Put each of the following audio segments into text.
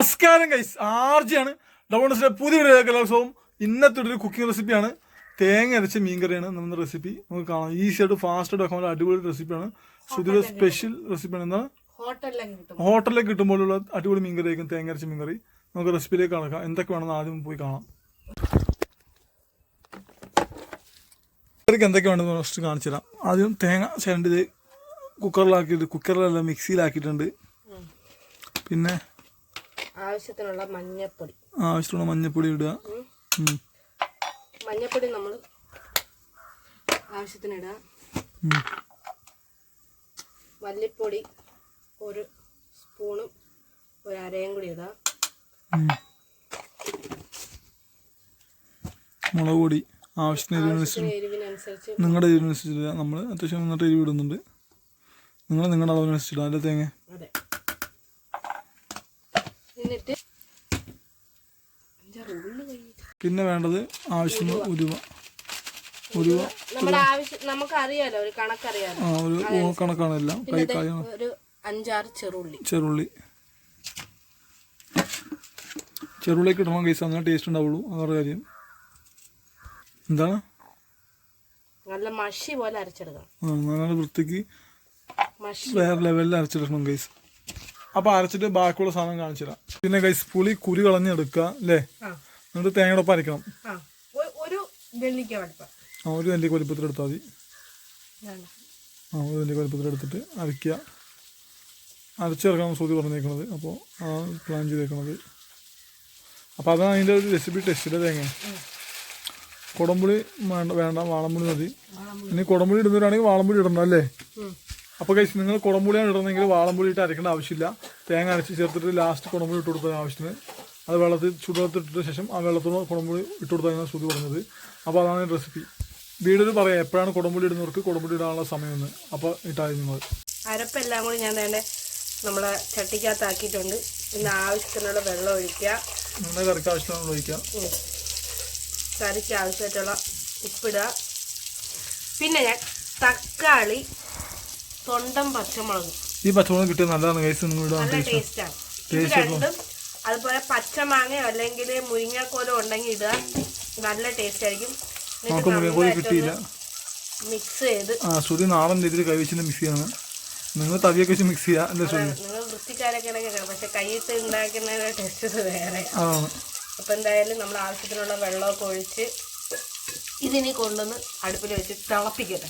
നമസ്കാരം ഗൈസ് ആർജിയാണ് ഡബോണസിന്റെ പുതിയ ഒരു കലോത്സവം ഇന്നത്തെ ഒരു കുക്കിംഗ് റെസിപ്പിയാണ് തേങ്ങ അരച്ച മീൻകറിയാണ് നമ്മുടെ റെസിപ്പി നമുക്ക് കാണാം. ഈസി ആയിട്ട് ഫാസ്റ്റ് ആയിട്ട് വെക്കാൻ അടിപൊളി റെസിപ്പിയാണ് ശ്രുതിയുടെ സ്പെഷ്യൽ റെസിപ്പിയാണ് എന്താണ് ഹോട്ടലിലേക്ക് കിട്ടുമ്പോഴുള്ള അടിപൊളി മീൻകറി ആയിരിക്കും തേങ്ങ അരച്ച മീൻകറി. നമുക്ക് റെസിപ്പിയിലേക്ക് കണക്കാം എന്തൊക്കെ വേണമെന്ന് ആദ്യം പോയി കാണാം. കറിക്ക് എന്തൊക്കെ വേണമെന്ന് ഫസ്റ്റ് കാണിച്ചു തരാം. ആദ്യം തേങ്ങ ചേരേണ്ടത് കുക്കറിലാക്കിയിട്ട് കുക്കറിലല്ല മിക്സിയിലാക്കിയിട്ടുണ്ട് പിന്നെ ആവശ്യത്തിനുള്ള മഞ്ഞപ്പൊടി. ആവശ്യത്തിനുള്ള മഞ്ഞപ്പൊടി ഇടുക. മഞ്ഞപ്പൊടി നമ്മൾ ആവശ്യത്തിന് ഇടുക മല്ലിപ്പൊടി ഒരു സ്പൂണും ഒരു അരയും കൂടി ഇടുക. മുളക് പൊടി ആവശ്യത്തിന് എരിവിനനുസരിച്ച് എരിവിനനുസരിച്ച് നിങ്ങളുടെ എരിവിനനുസരിച്ചില്ല നമ്മൾ അത്യാവശ്യം നന്നായിട്ട് എരിവ് ഇടുന്നുണ്ട്. നിങ്ങൾ നിങ്ങളുടെ അളവിനനുസരിച്ചിടുക അല്ല തേങ്ങ. എന്നിട്ട് പിന്നെ വേണ്ടത് ആവശ്യം ഉരുവ ഉരുവ നമ്മുടെ ആവശ്യം നമുക്കറിയാലോ ഒരു കണക്കറിയാലോ. ആ ഒരു കണക്കാണ് എല്ലാം കൈ ഒരു അഞ്ചാറ് ചെറുള്ളി. ചെറുള്ളി. ചെറുള്ളിക്ക് ഇടുമ്പോൾ കൈസ് അങ്ങനെ ടേസ്റ്റ് ഉണ്ടാവുള്ളൂ. അതൊരു കാര്യം. എന്താ നല്ല മഷി പോലെ അരച്ചെടുക്കണം. ആ നല്ല വൃത്തിക്ക് മഷി. വേറെ ലെവലിൽ അരച്ചെടുക്കണം ഗൈസ് അപ്പോൾ അരച്ചിട്ട് ബാക്കിയുള്ള സാധനം കാണിച്ചില്ല പിന്നെ ഗൈസ് പുളി കുരു കളഞ്ഞെടുക്കുക അല്ലേ? എന്നിട്ട് തേങ്ങയോടൊപ്പം അരക്കണം. ആ. ഒരു നെല്ലിക്ക വലിപ്പത്തിൽ എടുത്താൽ മതി. ആ ഒരു നെല്ലിക്ക വലിപ്പത്തിൽ എടുത്തിട്ട് അരച്ചു അരച്ചിറക്കണം സൂതി പറഞ്ഞേക്കണത്. അപ്പോൾ ആ പ്ലാൻ ചെയ്തേക്കണത്. അപ്പോൾ അതാണ് അതിന്റെ ഒരു റെസിപ്പി ടെസ്റ്റിന്റെ തേങ്ങ. കുടംപുളി വേണ്ട വേണ്ട വാളംപുളി മതി. ഇനി കുടംപുളി ഇടുന്നവരാണെങ്കിൽ വാളംപുളി ഇടണം അല്ലേ. അപ്പോൾ കഴിച്ച് നിങ്ങൾ കുടംപുളിയാണ് ഇടുന്നതെങ്കിൽ വാളംപുളി ഇട്ട് അരക്കേണ്ട ആവശ്യമില്ല. തേങ്ങ അരച്ച് ചേർത്തിട്ട് ലാസ്റ്റ് കുടംപുളി ഇട്ട് കൊടുത്താൽ ആവശ്യത്തിന്. അത് വെള്ളത്തിൽ ചുടുവെള്ളത്തിൽ ഇട്ട ശേഷം ആ വെള്ളത്തോട് കുടംപുളി ഇട്ട് കൊടുത്താണ് ശ്രുതി പറഞ്ഞത്. അപ്പോൾ അതാണ് റെസിപ്പി വീടൊരു പറയാം എപ്പോഴാണ് കുടംപുളി ഇടുന്നവർക്ക് കുടംപുളി ഇടാനുള്ള സമയമെന്ന്. അപ്പോൾ ഇട്ടായിരുന്നു നിങ്ങൾ അരപ്പെല്ലാം കൂടി ഞാൻ വേണ്ടേ നമ്മളെ ചട്ടിക്കകത്താക്കിയിട്ടുണ്ട് പിന്നെ ആവശ്യത്തിനുള്ള വെള്ളം ഒഴിക്കുക. നിങ്ങളുടെ കറിക്ക് ആവശ്യത്തിനുള്ള ഒഴിക്കാം ഉം. കറിക്ക് ആവശ്യമായിട്ടുള്ള ഉപ്പിടുക. പിന്നെ ഞാൻ തക്കാളി തൊണ്ടം പച്ചമുളക്. ഈ പച്ചമുളക് കിട്ടിയത് നല്ലതാണ് ഇടാൻ നല്ല ടേസ്റ്റ് ടേസ്റ്റാണ് ഇത് രണ്ടും അതുപോലെ പച്ചമാങ്ങയോ അല്ലെങ്കിൽ മുരിങ്ങക്കോലോ ഉണ്ടെങ്കിൽ ഇടുക. നല്ല ടേസ്റ്റ് ആയിരിക്കും. നമുക്ക് മുരിങ്ങക്കോലി കിട്ടിയില്ല. മിക്സ് ചെയ്ത്. ആ ശ്രുതി നാടൻ രീതിയിൽ കൈവച്ചിന്റെ മിക്സ് ചെയ്യണം. നിങ്ങൾ തവിയൊക്കെ വെച്ച് മിക്സ് ചെയ്യുക അല്ലേ ശ്രുതി? നിങ്ങൾ വൃത്തിക്കാരൊക്കെ പക്ഷെ കൈയിട്ട് ഉണ്ടാക്കുന്ന ടേസ്റ്റ് വേറെ. അപ്പം എന്തായാലും നമ്മൾ ആവശ്യത്തിനുള്ള വെള്ളമൊക്കെ ഒഴിച്ച് ഇതിനി കൊണ്ടുവന്ന് അടുപ്പിൽ വെച്ച് തിളപ്പിക്കട്ടെ.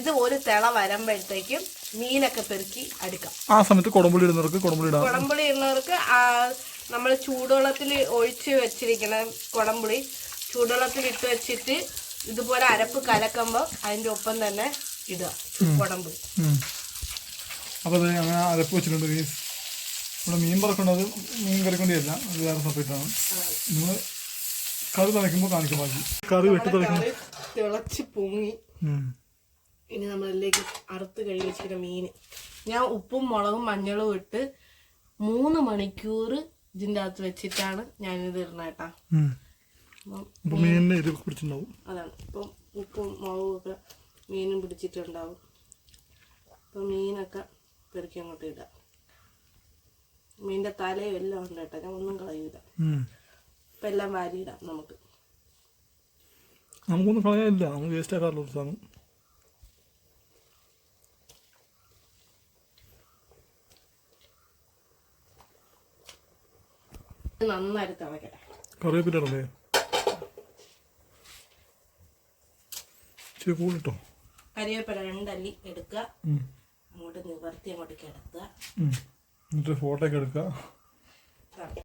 ഇത് ഒരു തിള വരുമ്പോഴത്തേക്കും മീനൊക്കെ പെറുക്കി അടുക്കാം. ആ സമയത്ത് കുടംപുളി ഇടുന്നവർക്ക് കുടംപുളി ഇടാം. കുടംപുളി ഇടുന്നവർക്ക് നമ്മൾ ചൂടുവെള്ളത്തിൽ ഒഴിച്ച് വെച്ചിരിക്കുന്ന കുടംപുളി ചൂടുവെള്ളത്തിൽ ഇട്ട് വെച്ചിട്ട് ഇതുപോലെ അരപ്പ് കലക്കുമ്പോൾ അതിന്റെ ഒപ്പം തന്നെ ഇടുക കുടംപുളി. അപ്പോൾ അത് അങ്ങനെ അരപ്പ് വെച്ചിട്ടുണ്ട്. ഗൈസ് ഇവിടെ മീൻ പറക്കുന്നത് മീൻ കറിക്കൊണ്ടിയല്ല അത് വേറെ സെപ്പറേറ്റ് ആണ്. നിങ്ങൾ കറി തിളയ്ക്കുമ്പോൾ കാണിക്കും ബാക്കി. കറി വെട്ടി തിളയ്ക്കുമ്പോൾ തിളച്ച് പൊങ്ങി. ഇനി നമ്മളിലേക്ക് അറുത്ത് കഴുകി വെച്ചിട്ട് മീൻ. ഞാൻ ഉപ്പും മുളകും മഞ്ഞളും ഇട്ട് മൂന്ന് മണിക്കൂർ ഇതിന്റെ അകത്ത് വെച്ചിട്ടാണ് ഞാനിത് ഇടുന്നത് കേട്ടാ അതാണ്. ഇപ്പം ഉപ്പും മുളകും ഒക്കെ മീനും പിടിച്ചിട്ടുണ്ടാവും. അപ്പം മീനൊക്കെ പെറുക്കി അങ്ങോട്ട് ഇടാം. മീനിന്റെ തലയും എല്ലാം ഉണ്ട് കേട്ടോ. ഞാൻ ഒന്നും കളയില്ല ഇപ്പം അപ്പം എല്ലാം വാരിയിടാം നമുക്ക്. നമുക്കൊന്നും കളയാനില്ല. നമുക്ക് വേസ്റ്റ് ആക്കാറുള്ള ഒരു സാധനം. നന്നായിട്ട് തിളക്കട്ടെ. കറിവേപ്പില ഇച്ചിരി കൂടിട്ടോ? കരിവേപ്പില രണ്ടല്ലി എടുക്കുക. അങ്ങോട്ട് നിവർത്തി അങ്ങോട്ട് കിടത്തുക എന്നിട്ട് ഫോട്ടോ ഒക്കെ എടുക്കുക